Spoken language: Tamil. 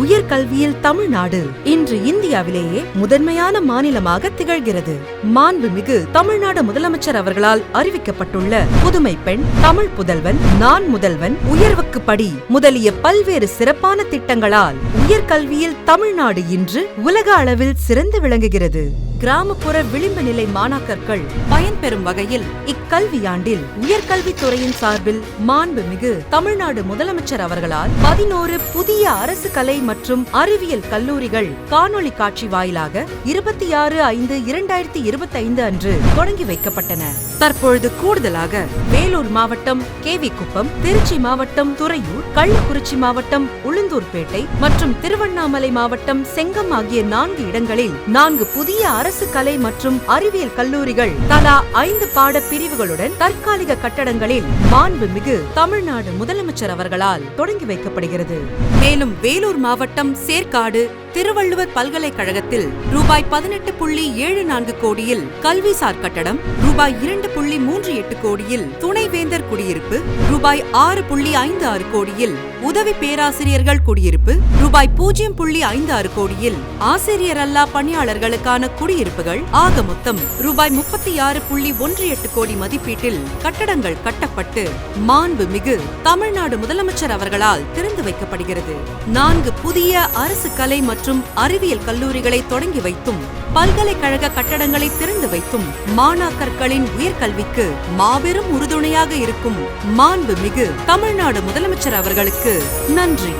உயர்கல்வியில் தமிழ்நாடு. இன்று இந்தியாவிலேயே முதன்மையான மாநிலமாக திகழ்கிறது. மாண்புமிகு தமிழ்நாடு முதலமைச்சர் அவர்களால் அறிவிக்கப்பட்டுள்ள புதுமை பெண் தமிழ் புதல்வன் நான் முதல்வன் உயர்வுக்கு படி முதலிய பல்வேறு சிறப்பான திட்டங்களால் உயர்கல்வியில் தமிழ்நாடு இன்று உலக அளவில் சிறந்து விளங்குகிறது. கிராமப்புற விளிம்பு நிலை மாணாக்கர்கள் பயன்பெறும் வகையில் இக்கல்வியாண்டில் உயர்கல்வித்துறையின் சார்பில் மாண்புமிகு தமிழ்நாடு முதலமைச்சர் அவர்களால் பதினோரு புதிய அரசு கலை மற்றும் அறிவியல் கல்லூரிகள் காணொளி காட்சி வாயிலாக இருபத்தி ஆறு ஐந்து இரண்டாயிரத்தி இருபத்தி ஐந்து அன்று தொடங்கி வைக்கப்பட்டன. தற்பொழுது கூடுதலாக வேலூர் மாவட்டம் கேவி குப்பம் திருச்சி மாவட்டம் துறையூர் கள்ளக்குறிச்சி மாவட்டம் உளுந்தூர்பேட்டை மற்றும் திருவண்ணாமலை மாவட்டம் செங்கம் ஆகிய நான்கு இடங்களில் நான்கு புதிய அரசு அரசு கலை மற்றும் அறிவியல் கல்லூரிகள் தலா ஐந்து பாட பிரிவுகளுடன் தற்காலிக கட்டடங்களில் மாண்புமிகு தமிழ்நாடு முதலமைச்சர் அவர்களால் தொடங்கி வைக்கப்படுகிறது. மேலும் வேலூர் மாவட்டம் சேர்க்காடு திருவள்ளுவர் பல்கலைக்கழகத்தில் ரூபாய் பதினெட்டு புள்ளி ஏழு நான்கு கோடியில் கல்விசார் கட்டடம் ரூபாய் இரண்டு புள்ளி மூன்று எட்டு கோடியில் துணைவேந்தர் குடியிருப்பு ரூபாய் ஆறு புள்ளி ஐந்து ஆறு கோடியில் உதவி பேராசிரியர்கள் குடியிருப்பு ரூபாய் பூஜ்ஜியம் புள்ளி ஐந்து ஆறு கோடியில் ஆசிரியர் அல்லா பணியாளர்களுக்கான குடியிருப்புகள் ஆக மொத்தம் ரூபாய் முப்பத்தி ஆறு புள்ளி ஒன்று எட்டு கோடி மதிப்பீட்டில் கட்டடங்கள் கட்டப்பட்டு மாண்பு மிகு தமிழ்நாடு முதலமைச்சர் அவர்களால் திறந்து வைக்கப்படுகிறது. நான்கு புதிய அரசு கலை மற்றும் மற்றும் அறிவியல் கல்லூரிகளை தொடங்கி வைத்தும் பல்கலைக்கழக கட்டடங்களை திறந்து வைத்தும் மாணாக்கர்களின் உயர்கல்விக்கு மாபெரும் உறுதுணையாக இருக்கும் மாண்பு மிகு தமிழ்நாடு முதலமைச்சர் அவர்களுக்கு நன்றி.